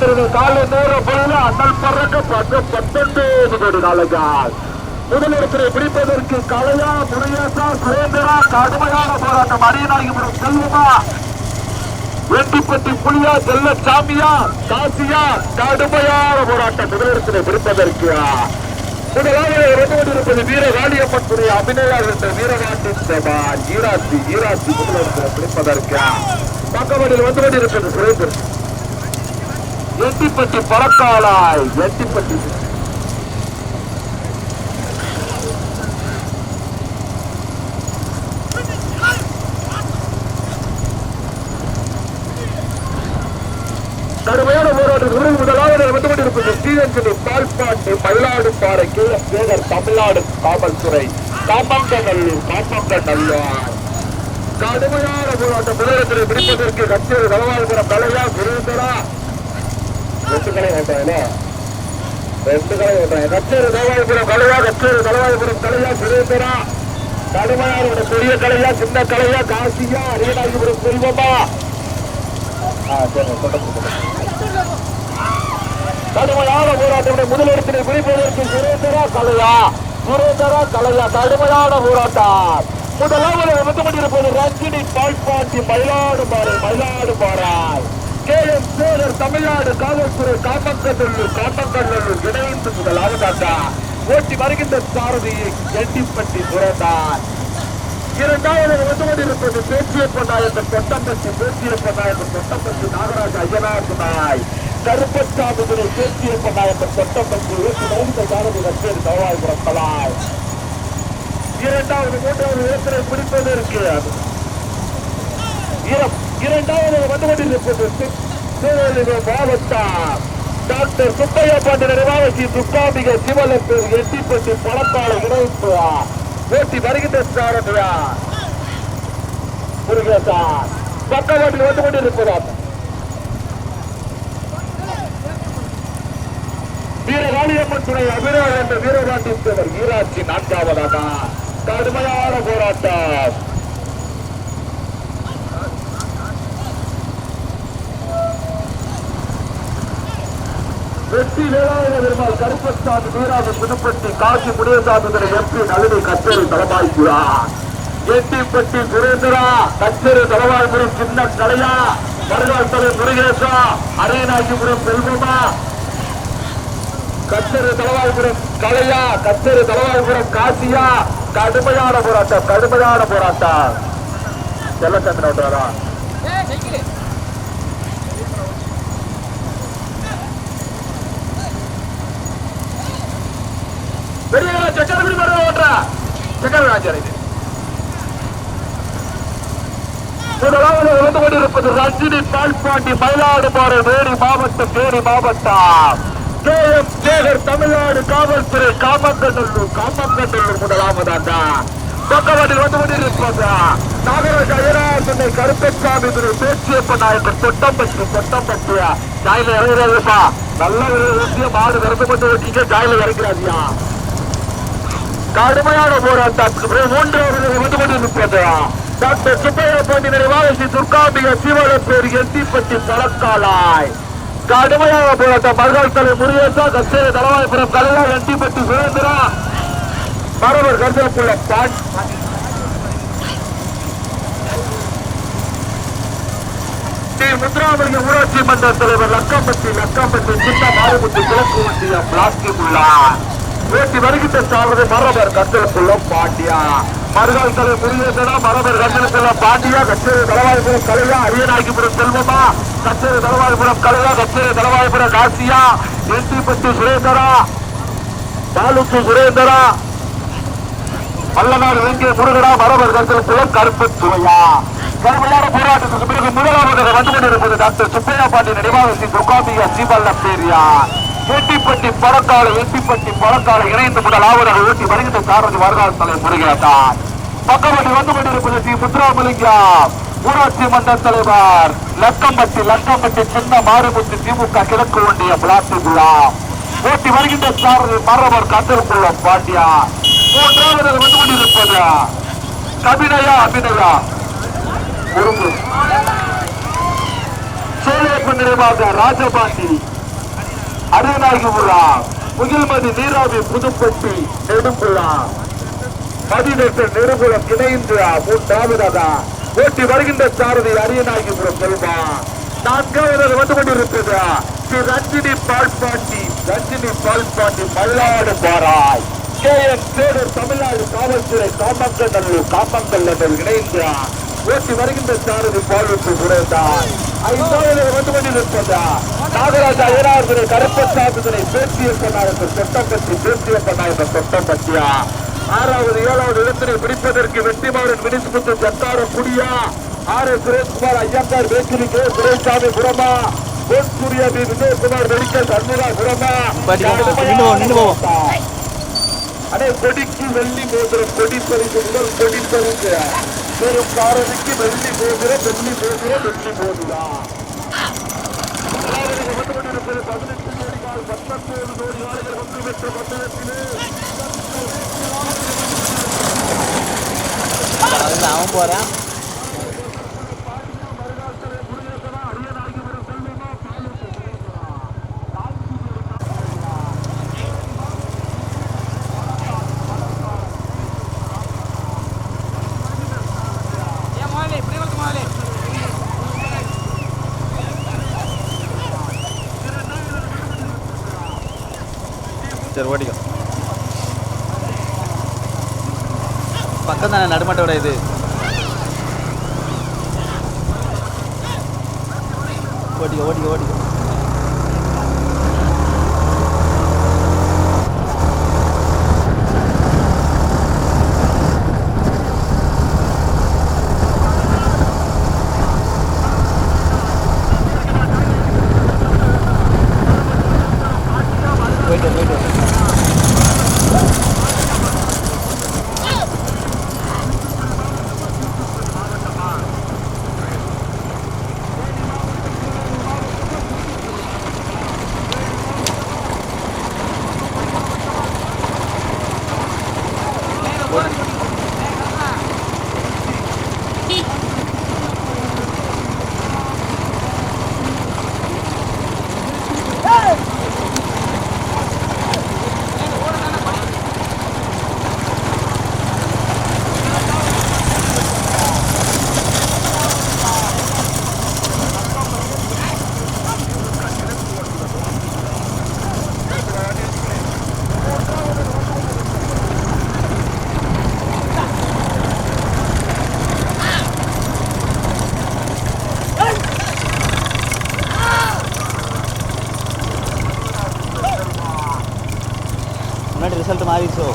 கப்பா திரு காலை நேர பொழுது அண்ணல் பறக்க பத்து பத்தொன்பது கோடி காலகான் முதலிடத்திலே பிடிப்பதற்கு கலையா முருகேசா சுரேந்திரா கடுமையான போராட்டம். அரியநாயகபுரம் செல்வமா? வெட்டிப்பட்டி புலியா செல்ல சாமியா காசியா கடுமையான போராட்டம். முதலிடத்திலே பிடிப்பதற்கு. முதலாவது வந்து கொண்டிருப்பது வீரகாளியம்மன் துறை அபிநயா என்ற வீரகாட்டி சபான் ஈராத்தி ஈராத்தி முதலிடத்தில் பிடிப்பதற்கு. பக்கவடியில் வந்து கொண்டிருப்பது சுரேந்திரன். எட்டிப்பட்டி பறக்காலாய் எட்டிப்பட்டி. கடுமையான போராட்டம் முதலாவது வந்து கொண்டிருப்பது ஸ்ரீரஞ்சனி பால்பாட்டி மயிலாடு பாறை கீழர் தமிழ்நாடு காவல்துறை. காமங்கநல்லூர் காமங்கநல்லூர். கடுமையான போராட்டம் முதலத்தில் பிடிப்பதற்கு கட்சியர் நலவாழ்புரம் தலையா சுரேந்தரா ரெண்டு கடை ஓட்டாங்களா ரெண்டு கடை ஓட்டாங்க கச்சேரி நலவாழ்புரம் கலையா கச்சேரி நலவாழ்புரம் தலையா சுரேந்தரா கடுமையான பெரிய கலையா சின்ன கலையா காசியா அரியநாயகபுரம் செல்வமா? ஆ சரி தொடர்ந்து கடுமையான போராட்டம் முதலிடத்தினை குறிப்பதற்கு சுரேந்தரா கலையா சுரேந்தரா கலையா கடுமையான போராட்டம். முதலாவது வந்து கொண்டிருப்பது ரஞ்சினி பால்பாட்டி மயிலாடு பாறை மயிலாடு பாறை கே எம் சேகர் தமிழ்நாடு காவல்துறை காமக்கல்லூர் காமக்கல்லூர் இணைந்து முதலாவதாக ஓட்டி வருகின்ற சாரதியை எட்டிப்பட்டி சுரேந்தான் இரண்டாவது வந்து கொண்டிருப்பது பேச்சியப்ப நாயக்கர் கொட்டம்பட்டி பேச்சியப்ப நாயக்கர் கொட்டம்பட்டி நாகராஜ ஐயனார் நாய் கருப்பசாமி துறை பேச்சியப்ப நாயக்கர் கொட்டம்பட்டி ஊட்டி நோந்த சாரதி கச்சேரி தவாய்புரம் கலாய் இரண்டாவது மூன்றாவது இடத்திலே பிடிப்பதற்கு இர- இரண்டாவது வந்து கொண்டிருப்பது மாவட்டம் டாக்டர் சுப்பையா பாண்டி நிர்வாகி துப்பாம்பிகை சிவலப்பேர் எட்டிப்பட்டி பழக்கால இணைப்பு. போட்டி வருகின்ற முருகேசா பக்கவாட்டில் வந்து கொண்டிருப்பதாம் வீரகாளியம்மன் துணை அபிராஜ் என்ற வீரபாண்டி தேவர் ஈராட்சி நான்காவதாக கடுமையான போராட்டம். வெற்றி வேளாண் பெருமாள் கருப்பசாமி வீராக புதுப்பட்டி காசி முனியசாமி எம்பி நளினி கச்சேரி தலமாய்க்கிறார் எட்டிப்பட்டி சுரேந்திரா கச்சேரி தலவாய்புரம் சின்ன கலையா வருகால் தலை முருகேசா அரியநாயகிபுரம் செல்வமா. கச்சேரி தலவாய்புரம் கலையா கச்சேரி தலவாய்புரம் காசியா. கடுமையான போராட்டம் கடுமையான போராட்டம். செல்லச்சந்திரன் விட்டுறாரா பெரிய சக்கரவர்த்தி மரம் இது முதலாவது வந்து கொண்டிருப்பது ரஞ்சினி பால்பாண்டி மயிலாடுபாறை வேடி மாவட்டம் வேடி மாவட்டம். கே. எம். சேகர் தமிழ்நாடு காவல்துறை காமங்கநல்லூர் காமங்கநல்லூர் முதலாவதாக பக்கவாட்டில் வந்து கருப்பசாமி பேச்சியப்ப நாயக்கர் தொட்டம்பட்டு தொட்டம்பட்டு ஜாயில இறங்குறாருப்பா நல்ல விஷயம் மாடு விரந்து கொண்டு வச்சீங்க ஜாயில கடுமையான போராட்டத்துக்கு மூன்றாவது வந்து கொண்டிருப்பதா டாக்டர் சுப்பையா பாண்டி நினைவாசி துர்காம்பிகை சிவலப்பேர் எட்டிப்பட்டி பழக்காலாய் கடுமையான போராட்டம். மறுநாள் தலை முருகேசா கச்சேரி தலவாய்புரம் கலையா எட்டிப்பட்டி சுரேந்திரா. மரவர் கருதப்புள்ள பாட் ஸ்ரீ ஊராட்சி மன்ற தலைவர் லக்காம்பட்டி லக்காம்பட்டி சின்ன மாறுபட்டு கிழக்கு ஒன்றிய பிளாஸ்டிக் உள்ளார். ஓட்டி வருகின்ற சாவது மரபர் கத்தலுக்குள்ள பாட்டியா. மறுநாள் தலை முருகேசனா மரபர் கந்தலக்குள்ளம் பாட்டியா கச்சேரி தலவாய்புரம் கலையா அரியநாயகிபுரம் செல்வமா? கச்சேரி தலவாய்புரம் கலையா கச்சேரி தலவாய்புரம் காசியா? எட்டிப்பட்டி சுரேந்தரா? தாலுக்கு சுரேந்தரா? மல்லநாடு வெங்கிய முருகனா மரபர் கத்தலுக்குள்ள கருப்பு துறையா கடுமையான போராட்டத்துக்கு பிறகு முதலாவதாக வந்து கொண்டிருப்பது டாக்டர் சுப்பையா பாண்டி நினைவாகத்தி துர்காம்பிகா சீபல்ல பேரியா எட்டிப்பட்டி பழக்கால வெட்டிப்பட்டி பழக்கால இணைந்து முதலாவதாக ஊட்டி வருகின்ற சாரதி வரலாறு தலை முருகேட்டான் பக்கவட்டி வந்து கொண்டிருப்பது ஸ்ரீ முத்துராமலிங்கம் ஊராட்சி மன்ற தலைவர் லக்கம்பட்டி லக்கம்பட்டி சின்ன மாறுமுத்து திமுக கிழக்கு ஒன்றிய பிளாஸ்டிக் விழா. ஓட்டி வருகின்ற சாரதி மரபர் கந்தருக்குள்ள பாண்டியா. மூன்றாவது வந்து கொண்டிருப்பது கபினயா அபிநயா. உரும்பு சோழப்ப நிறைவாக ராஜபாண்டி. அரியநாயகபுரா முகில்மதி நீராவி புதுப்பட்டி நெடும்புழா பதினெட்டு நெடுங்குளம் இணைந்து மூன்றாவதாக ஓட்டி வருகின்ற சாரதி அரியநாயகபுரம் செல்வா. நான்காவது வந்து கொண்டிருக்கிறதா ஸ்ரீ ரஞ்சினி பால்பாண்டி ரஞ்சினி பால்பாண்டி மல்லாடு பாராய். கே என் சேடர் தமிழ்நாடு காவல்துறை காமங்கநல்லூர் காமங்கல்லூர் இணைந்து ஓட்டி வருகின்ற சாரதி பால்விட்டு குறைந்தார் ஐந்தாவது வந்து கொண்டிருப்பதா நாகராஜா ஐயனார்துரை கருப்பசாமிதனை பேசிய பண்ணார்கள் சொட்டப்பட்டி பேசிய பண்ணார்கள் சொட்டப்பட்டியா ஆறாவது ஏழாவது இடத்தினை பிடிப்பதற்கு வெற்றிமாறன் வினிசுமுத்து ஜத்தார குடியா. ஆர் எஸ் சுரேஷ்குமார் ஐயங்கார் வேக்கிலி கே. சுரேஷ்சாமி புறமா கோட் சூர்யா பி. விஜயகுமார் மெடிக்கல் சண்முகா புறமா பாட்டி, நின்னு போவோம், நின்னு போவோம். அடே கொடிக்கு வெள்ளி மோதிரம் கொடி பறிந்து முதல் கொடி பறிந்து. பெரும் காரணிக்கு வெள்ளி போகிற வெள்ளி போகிற வெள்ளி மோதிரம் பதினெட்டு கோடிகள் பத்தொன்பது கோடி ஒன்று பெற்ற மண்டலத்திலே அவன் போறான். சரி ஓடிக்கோ. பக்கம் தானே நடுமாட்டோட இது? ஓடிக்கோ ஓடிக்கோ ஓடிக்கோ போயிட்டு வா, போயிட்டு வா. முன்னாடி ரிசல்ட் மாறிடுச்சோ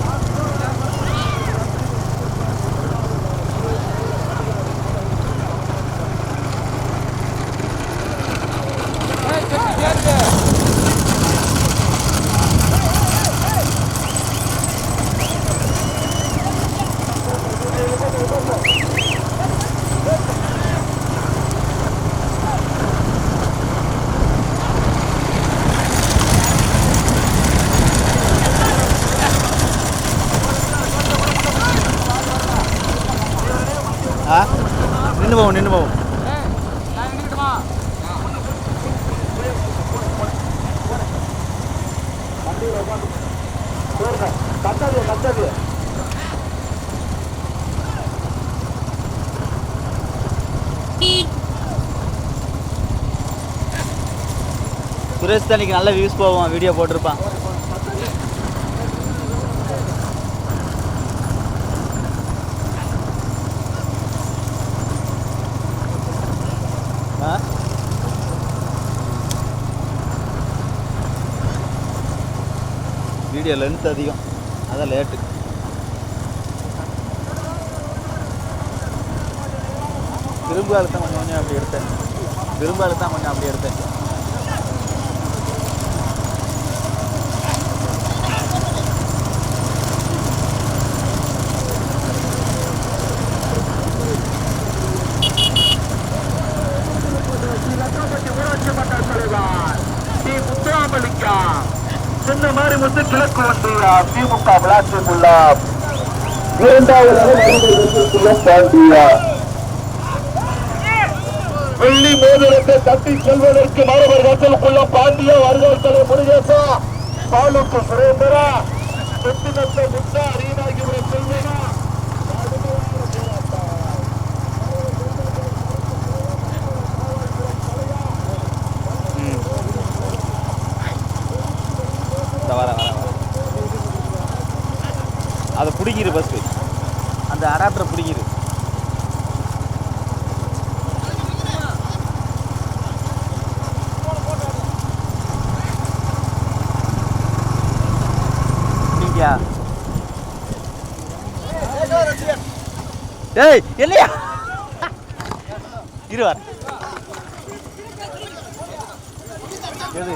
ஆ நின்று போவோம் நின்று போவோம் கத்தாது கத்தாது சுரேஷ் தான் இன்னைக்கு நல்ல வியூஸ் போவோம் வீடியோ போட்டிருப்பான். வீடியோ லென்த் அதிகம். அதான் லேட்டு திரும்ப அழுத்தம் கொஞ்சம் கொஞ்சம் அப்படி எடுத்தேன். திரும்ப அழுத்தம் கொஞ்சம் அப்படி எடுத்தேன் லட்சம்பட்டி ஊராட்சி மன்ற தலைவர் டி தொடர்ந்து கிழக்கு ஒன்றிய திமுக விளாட்சி உள்ள இரண்டாவதாக வெள்ளி மோதிரத்தை தட்டி செல்வதற்கு மாணவர் வசலுக்குள்ள பாண்டியா வருகாத்தலை முருகேசா. பாலுக்கு சுரேந்திரா சொத்துநத்த முத்தா அரியனாகிவிட செல்வனா இந்த வர வர வர பிடிக்கிது பிடிக்கிரு பஸ்ஸு அந்த அடாப்டரை பிடிக்கிது. பிடிக்கியா? ஏய் இல்லையா இருவார் வர எது?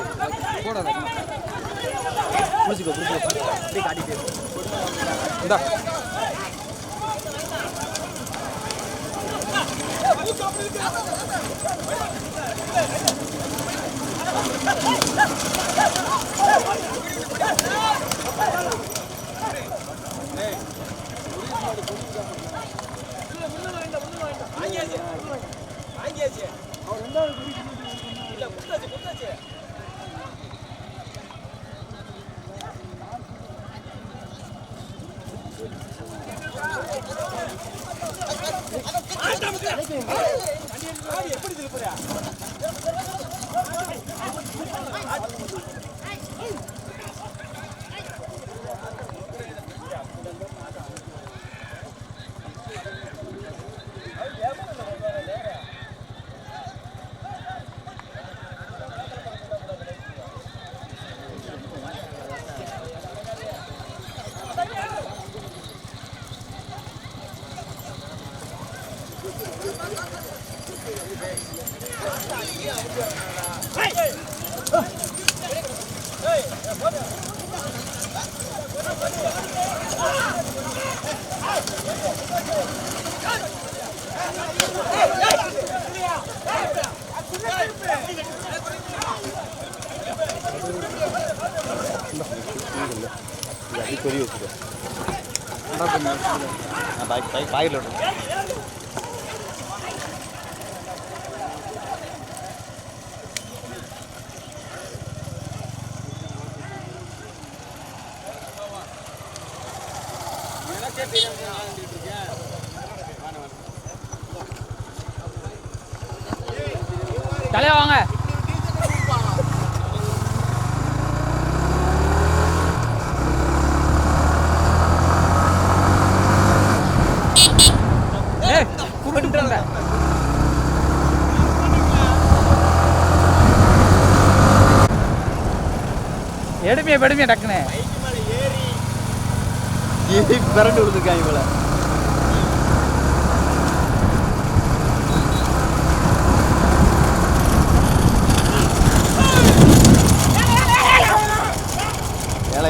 புடிச்சுக்கோ புடிச்சுக்கோ. அப்படியே காட்டிட்டே. இந்தா. இது அப்படியே பெரிய வச்சுக்கோ பாய் பாய் பாயில் விட்டு தலையா வாங்க. ஏய், கூப்பிட்டு போங்க. எடுமையா பெடுமையா டக்குன்னு. ஏறி பிறண்டு விழுந்துருக்காங்க போல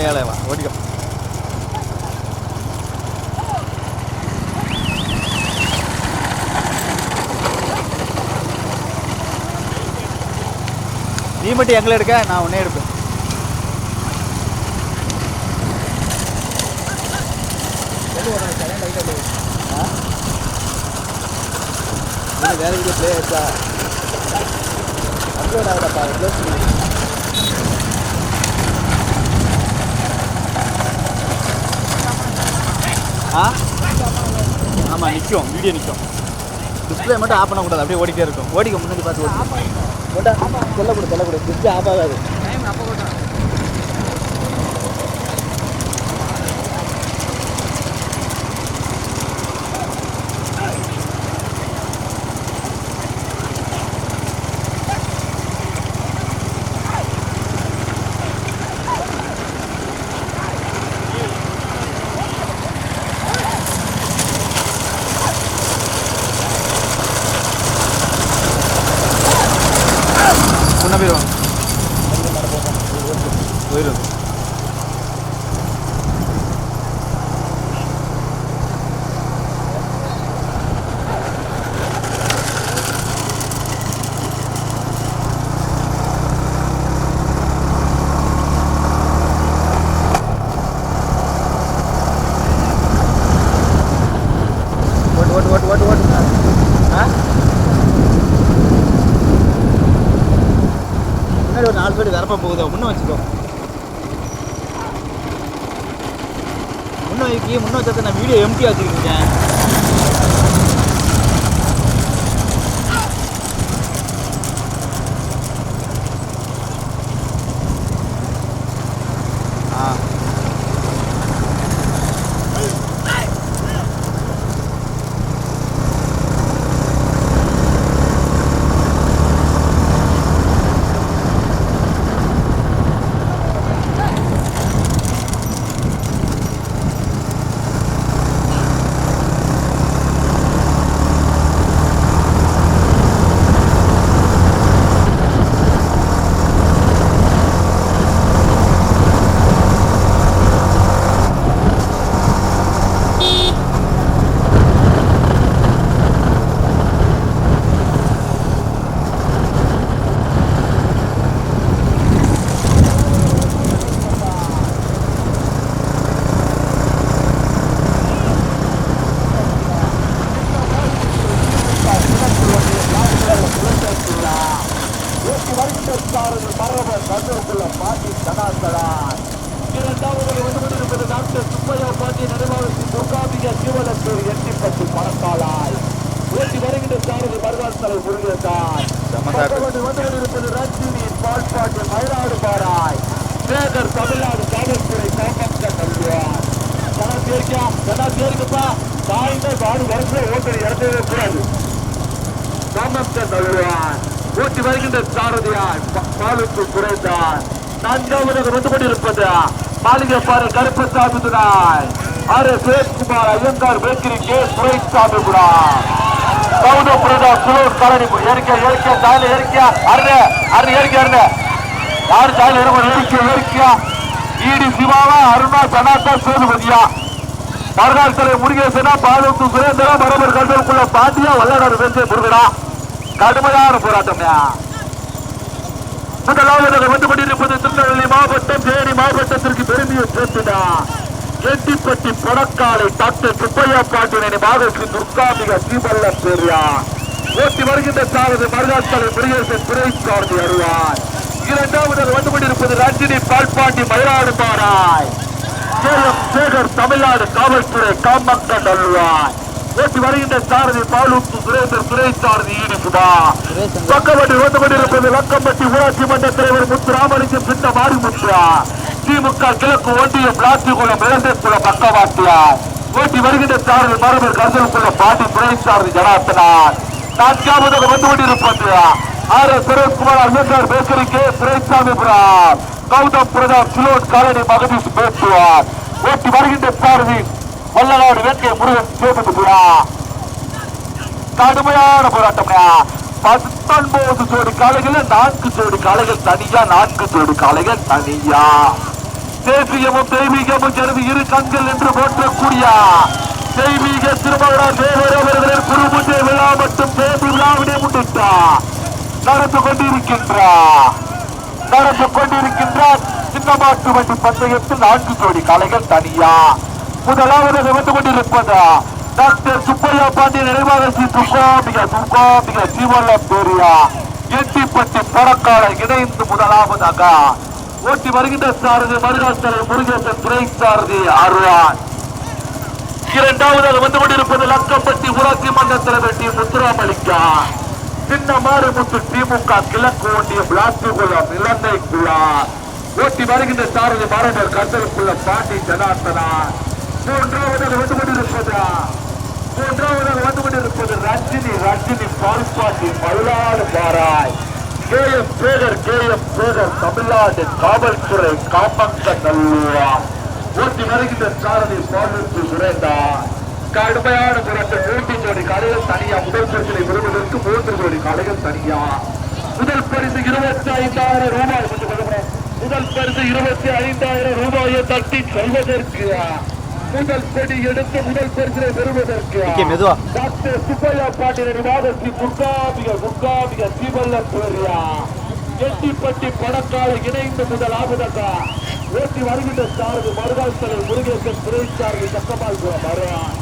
ஏழை வா ஓடிக்கோ. நீ மட்டும் எங்களை எடுக்க நான் உன்னே எடுப்பேன். வேற வீடியோ பிளே ஆச்சா அப்லோட் ஆகலப்பா க்ளோஸ் பண்ணி ஆ? ஆமாம் நிற்கும் வீடியோ நிற்கும் டிஸ்பிளே மட்டும் ஆஃப் பண்ணக்கூடாது. அப்படியே ஓடிட்டே இருக்கும். ஓடிக்க முன்னாடி பார்த்து ஓடி போட்டா சொல்லக்கூடாது சொல்லக்கூடாது டிஸ்பிளே ஆஃப் ஆகாது டைம் அப்போ போட்டோம் முன்ன போயிடுவாங்க போயிடும் ஓட்டு ஓட்டு ஆ முன்னாடி ஒரு நாலு பேர் வரப்ப போகுது முன்ன வச்சுக்கோ முன்னோக்கி முன்னோக்கத்தை நான் வீடியோ எம்டி வச்சுருக்கேன் ஆ ஓட்டி வருகின்ற சாரதி மரப கண்ணுக்குள்ள பாட்டி கடாசலான் இரண்டாவது வந்து கொண்டிருப்பது டாக்டர் சுப்பையா பாட்டி நடுவாளத்தின் துர்காபிக சிவலத்தூர் எட்டிப்பட்டு பணக்காலாய் ஓட்டி வருகின்ற சாரதி மருதாஸ் தலை முருகேசான் செம்மதாக்கு. வந்து கொண்டிருப்பது ரஞ்சினி பால்பாட்டு மயிலாடு பாராய் சேகர் தமிழ்நாடு காவல்துறை காப்பாற்ற கல்வியார் ஜனா தேர்க்கா ஜனா தேர்க்குப்பா தாய்ந்த வாடு வருஷம் ஓட்டடி இறந்தவே கூடாது கொள்வான் தருவான் ஊட்டி வருகின்ற சாரதியான் பாலுக்கு குறைந்தான் நான்காவதாக வந்து கொண்டிருப்பது மாளிகை பாரு Karuppasamy துணாய். R. Sureshkumar Iyengar bakery K. Sureshsamy குடா. கௌத பிரதா சுலோர் கரணி இயற்கை ஏறிக்க தாயில ஏறிக்க. அருண அருண் இயற்கை அருண. யார் தாயில் இருக்கும் இயற்கை இயற்கையா ஈடி சிவாவா அருணா சனாத்தா சேதுபதியா. மறுநாள் தலை முருகேசனா பாலத்து சுரேந்திரா மரபர் கண்டலுக்குள்ள பாண்டியா வல்லநாடு வென்று முருகனா. கடுமையான போராட்டம்யா முதலாவதாக வந்து கொண்டிருப்பது திருநெல்வேலி மாவட்டம் தேனி மாவட்டத்திற்கு பெருமையை சேர்த்துடா கெட்டிப்பட்டி படக்காலை டாக்டர் சுப்பையா பாட்டினை மாதஸ்ரீ துர்காமிக தீபல்ல பேரியா ஓட்டி வருகின்ற சாரதி மருதாஸ் தலை முருகேசன் துறை சாரதி அருவார் இரண்டாவதாக வந்து கொண்டிருப்பது ரஞ்சினி பால்பாண்டி மயிலாடு பாராய் சேலம் சேகர் தமிழ்நாடு காவல்துறை காமக்கன் அல்வாய் ஓட்டி வருகின்ற சாரதி பாலூத்து சுரேந்தர் துறை சாரதி ஈடுபா பக்கவட்டி வந்து கொண்டிருப்பது லக்கம்பட்டி ஊராட்சி மன்ற தலைவர் முத்து ராமலிங்கம் சின்ன மாரிமுத்ரா திமுக கிழக்கு ஒன்றிய பிளாஸ்டிகுளம் இளந்தேக்குளம் பக்கவாட்டியா. ஓட்டி வருகின்ற சாரதி மரபர் கருதலுக்குள்ள பாட்டி துறை சாரதி ஜனார்த்தனார் நான்காவதாக வந்து கொண்டிருப்பது R S Sureshkumar Ambedkar bakery Duraisamy புரம் கௌதம் பிரதாப் சிலோட் காலனி மகதீஷ் பேசுவார். ஓட்டி வருகின்ற சாரதி வல்லநாடு வேட்கை முருகன் சேதுபதியா கடுமையான போராட்டம்யா பத்தொன்பது ஜோடி காலைகள் நான்கு ஜோடி காளைகள் தனியா நான்கு ஜோடி காளைகள் தனியா. தேசியமும் தெய்வீகமும் கருதி இரு கண்கள் என்று போற்றக்கூடிய தெய்வீக திருமகனார் தேவர் அவர்களின் குருமுட்டை விழா மற்றும் தேதி விழாவினை முன்னிட்டா. நடந்து கொண்டிருக்கின்றார். நடந்து கொண்டிருக்கின்றார். சின்னமாட்டு வண்டி பந்தயத்தில் நான்கு ஜோடி காளைகள் தனியா. முதலாவது நிமித்து கொண்டிருப்பதா டாக்டர் சுப்பையா பாண்டிய நினைவாக ஸ்ரீ துர்காம்பிக துர்காம்பிக ஜீவன பேரியா. எட்டிப்பட்டி படக்காலை இணைந்து முதலாவதாக ஓட்டி வருகின்ற சாரதி மருகாசர் முருகேசன் துறை சாரதி அருவான் இரண்டாவதாக வந்து கொண்டிருப்பது லக்கப்பட்டி ஊராட்சி மன்ற தலைவர் டி. முத்துராமலிங்கா. சின்ன மாறுமுத்து திமுக கிழக்கு ஒன்றிய பிளாஸ்டிகுளம் இலந்தைக்குள்ளா ஓட்டி வருகின்ற சாரதி மரபர் கண்டலுக்குள்ள பாண்டி ஜனார்த்தனா. மூன்றாவதாக வந்து கொண்டிருப்பதா மூன்றாவதாக வந்து கொண்டிருப்பது ரஜினி ரஜினி பால்பாட்டி மல்லாடு பாராய் K. M. Baker K. M. Baker Tamil Nadu காவல்துறை காப்பங்க நல்லூரா. ஓட்டி வருகின்ற சாரதி பாலுக்கு சுரேந்தா. கடுமையான போராட்டம் மூன்று ஜோடி காலைகள் தனியா முதல் பரிசனை பெறுவதற்கு மூன்று ஜோடி காலைகள் தனியா. முதல் பரிசு இருபத்தி ஐந்தாயிரம் ரூபாய் கொஞ்சம் முதல் பரிசு இருபத்தி ஐந்தாயிரம் ரூபாயை தட்டி செல்வதற்கு முதல் கொடி எடுத்து முதல் பரிசனை பெறுவதற்கு டாக்டர் சுப்பையா பாட்டின நிர்வாகத்தில் துர்காபிக துர்காபிக சீவல்ல பேரியா எட்டிப்பட்டி பணக்கால இணைந்து முதலாவதாக ஓட்டி வருகின்ற சாரதி மருதாள் தலை முருகேசன் துறை சாரதி சக்கமால் வருவான்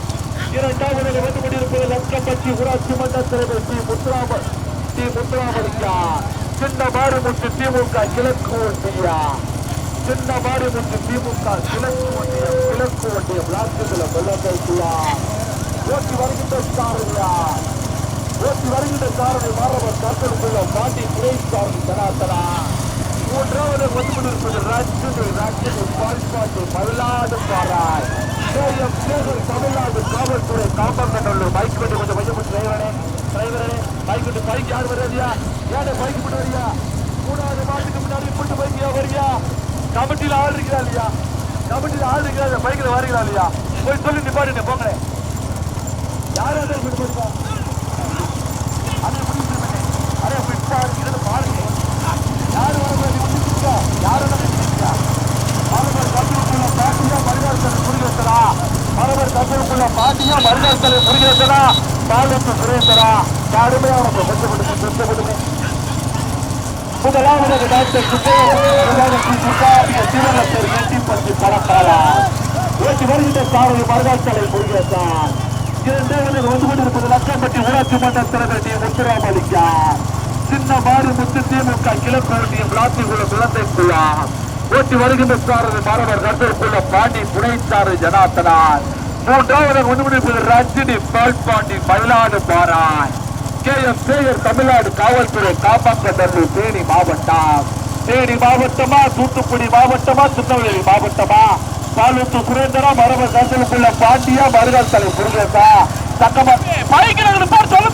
இரண்டாவது வந்து கொண்டிருப்பது லட்சம் ரங்கம்பட்டி ஊராட்சி மன்ற தலைவர் டி முத்துராம டி முத்துராமலிங்கா சின்ன மாறுமுட்டு திமுக கிழக்கு ஒன்றியா சின்ன மாறுமுட்டு திமுக கிழக்கு ஒன்றியம் கிழக்கு ஒன்றியம் லாஸ்டுல வெள்ளக்கையா ஓட்டி வருகின்ற சாரதியா ஓட்டி வருகின்ற சாரதி மாறவர் கருத்தலுக்குள்ள பாண்டி கிரேஸ் சாரதி சனாத்தனா மூன்றாவது வந்து கொண்டிருப்பது ரஜினி ரஜினி பால்பாட்டு மயிலாடு பாராய் கேஎம் சேகர் தமிழ்நாடு காவல்துறை காம்பங்கநல்லூர் பைக் வண்டி கொஞ்சம் மையம் டிரைவரே டிரைவரே பைக் கொண்டு பைக் யார் வர்றதியா ஏன் பைக் போட்டு வரியா? மூணாவது மாட்டுக்கு முன்னாடி போட்டு பைக்கியா வரியா கமிட்டியில் ஆள் இருக்கிறா இல்லையா? கமிட்டியில் ஆள் இருக்கிறா பைக்கில் வரீங்களா இல்லையா? போய் சொல்லி நிப்பாட்டுங்க போங்களேன் யாரும் அதை கொண்டு போயிருக்கா அதை முடிவு பண்ணுங்க அரே பிட்டா இருக்கிறது பாருங்க. யார் வரக்கூடாது முடிச்சுக்கா யாரும் மரபர் கட்டுக்குள்ள பாட்டியா மருகாசலை புரிகிறா மரபர் கட்டுக்குள்ள பாட்டியா மருகாசலை புரிகிறா பாலத்து சுரேந்தரா அவனுக்கு பெற்றப்படுங்க பெற்றப்படுங்க முதலாவது டாக்டர் சிவகத்தர் எட்டிப்பட்டி பழக்காலா ஓட்டி வருகின்ற சாரதி மருகாசலை புரிகிறா இரண்டாவது வந்து கொண்டிருப்பது லக்கம்பட்டி ஊராட்சி மன்ற தலைவர் முத்துராமலிங்கா சின்ன மாறு முத்து திமுக கிழக்கு ஒன்றியம் விளாத்திக்குள்ள குழந்தை குழா ஓட்டி வருகின்ற சாரதி மாணவர் கருத்திற்குள்ள பாண்டி புனைச்சாறு ஜனாத்தனார் மூன்றாவது வந்து கொண்டிருப்பது ரஜினி பால்பாண்டி மயிலாடு பாராய். கே எம் சேகர் தமிழ்நாடு காவல்துறை காப்பாக்கடலூர் தேனி மாவட்டம். தேனி மாவட்டமா? தூத்துக்குடி மாவட்டமா? திருநெல்வேலி மாவட்டமா? பாலூத்து சுரேந்திரா மரப கருத்தலுக்குள்ள பாண்டியா மருகல் தலை முருகேசா. சக்கமா பைக்கு பார் சொல்ல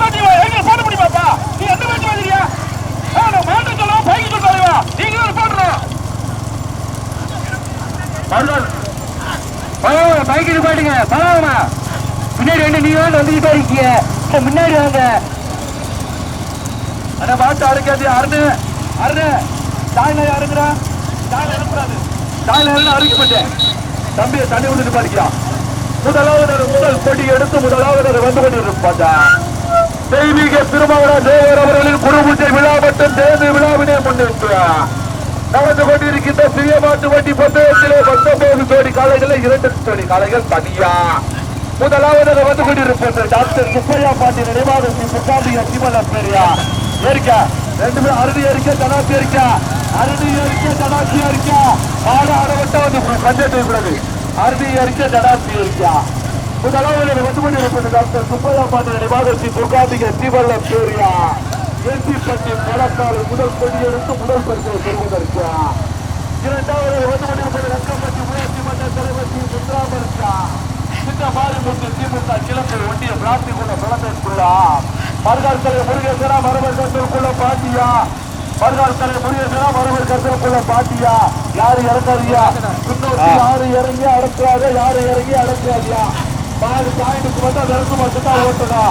எங்க போட முடியுமாப்பா நீ எந்த பேச்சு வாங்கிறியா மாட்ட சொல்லுவோம் பைக்கு சொல்லுவா நீங்களும் போடுறோம் மருகல் பைக்கு பாட்டுங்க பரவாயில்ல பின்னாடி வந்து நீங்க வந்துகிட்டே இருக்கீங்க முன்னாடி வாங்க. அண்ணா பாட்டு அறுக்காது அருணு அருணு தாயில அறுக்குறா? தாயில அனுப்புறாது தாயில இருந்து அறுக்க மாட்டேன். தம்பியை தண்ணி விட்டு படிக்கிறான் முதலாவது முதல் கொடி எடுத்து முதலாவது வந்து கொண்டிருப்பாங்க தெய்வீக திருமண தேவர் அவர்களின் குருபூஜை விழா மற்றும் தேர்வு விழாவினை முன்னிட்டு நடந்து கொண்டிருக்கின்ற சிறிய மாட்டு வண்டி பந்தயத்திலே பத்தொன்பது ஜோடி காலைகளில் இரண்டு ஜோடி காளைகள் தனியா. முதலாவது வந்து கொண்டிருப்பது டாக்டர் சுப்பையா பாட்டி நினைவாக ஸ்ரீ முக்காம்பி சிவன பெரியா ரெண்டுமே ரெண்டு அறுதி ஏறிக்க தனாசி ஏறிக்கா அறுதி ஏறிக்க தனாசி ஏறிக்கா ஆட ஆடவட்ட வந்து பஞ்சத்தை விடுறது அறுதி ஏறிக்க தனாசி ஏறிக்கா முதலாவது வந்து டாக்டர் சுப்பையா பாண்டி நிவாதத்தி ஸ்ரீ முக்காம்பி சிவன பெரியா? எம்பி முதல் கொடி எடுத்து முதல் பரிசை பெறுவதற்கு? இரண்டாவது வந்து கொண்டிருப்பது ஊராட்சி மன்ற தலைவர் ஸ்ரீ முத்துராமருக்கா சின்ன மாரிமுத்து திமுக கிழக்கு ஒட்டிய பிரார்த்தி கொண்ட பிளந்திற்குள்ளா மறுகால் தலை முருகேசரா மரபர் கருத்திற்குள்ள பாட்டியா மறுகால் தலை முருகேசரா மரபர் கருத்திற்குள்ள பாட்டியா யாரு இறங்காதியா முன்னோக்கி யாரு இறங்கி அடக்காத யாரு இறங்கி அடக்காதியா பாதி பாயிண்ட்டுக்கு வந்தா விறகு மட்டும் தான் ஓட்டுதா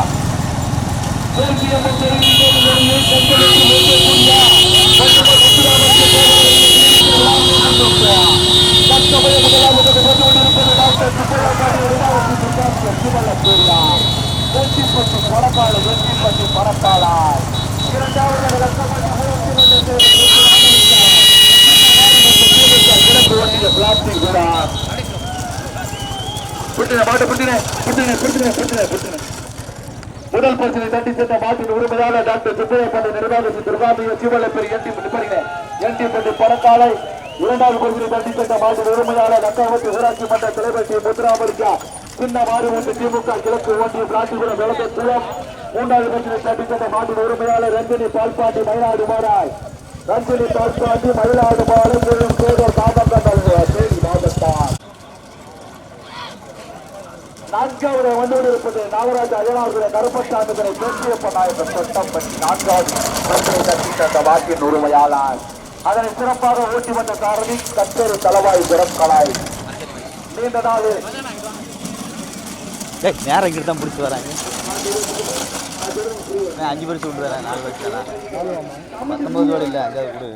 மாட்டு பிடிச்சினே பிடிச்சினே பிடிச்சினே பிடிச்சினே பிடிச்சினே முதல் பிரச்சனை தட்டி சென்ற மாட்டின் உரிமையாளர் டாக்டர் சுப்பையா பள்ளி நிர்வாகி துர்காமிய சிவலப்பெரி எட்டி நிப்பாருங்க என்டி பள்ளி பணக்காலை இரண்டாவது பரிசனை தட்டி சென்ற மாட்டின் உரிமையாளர் நக்காவத்தி ஊராட்சி மன்ற தலைவர் டி முத்துராமலிங்கா. சின்ன மாடு ஒன்று திமுக கிழக்கு ஒன்றிய பிராட்டிபுரம் விளக்க மூன்றாவது பரிசனை தட்டி மாட்டின் உரிமையாளர் ரஞ்சினி பால்பாட்டி மயிலாடு மாறாய் ரஞ்சினி பால்பாட்டி மயிலாடு மாறு முழும் சேகர் காமக்கண்டல் மாவட்டம் நான்காவது வந்து இருப்பது நாகராஜ அயனாவுடைய கருப்பசாமிகளை பேசியப்ப நாயகர் சொட்டம் பற்றி நான்காவது பரிசை தட்டி தந்த வாக்கின் உரிமையாளர். அதனை சிறப்பாக ஓட்டி வந்த காரணி கச்சேரி தலவாய் திறக்கலாய் நீண்ட நாள் ஏய் நேரம் இங்கிட்டு தான் பிடிச்சி வராங்க அஞ்சு பேர் சொல்லிட்டு வரேன் நாலு பேர் பத்தொம்பது ஜோடி இல்லை அஞ்சாவது கொடு.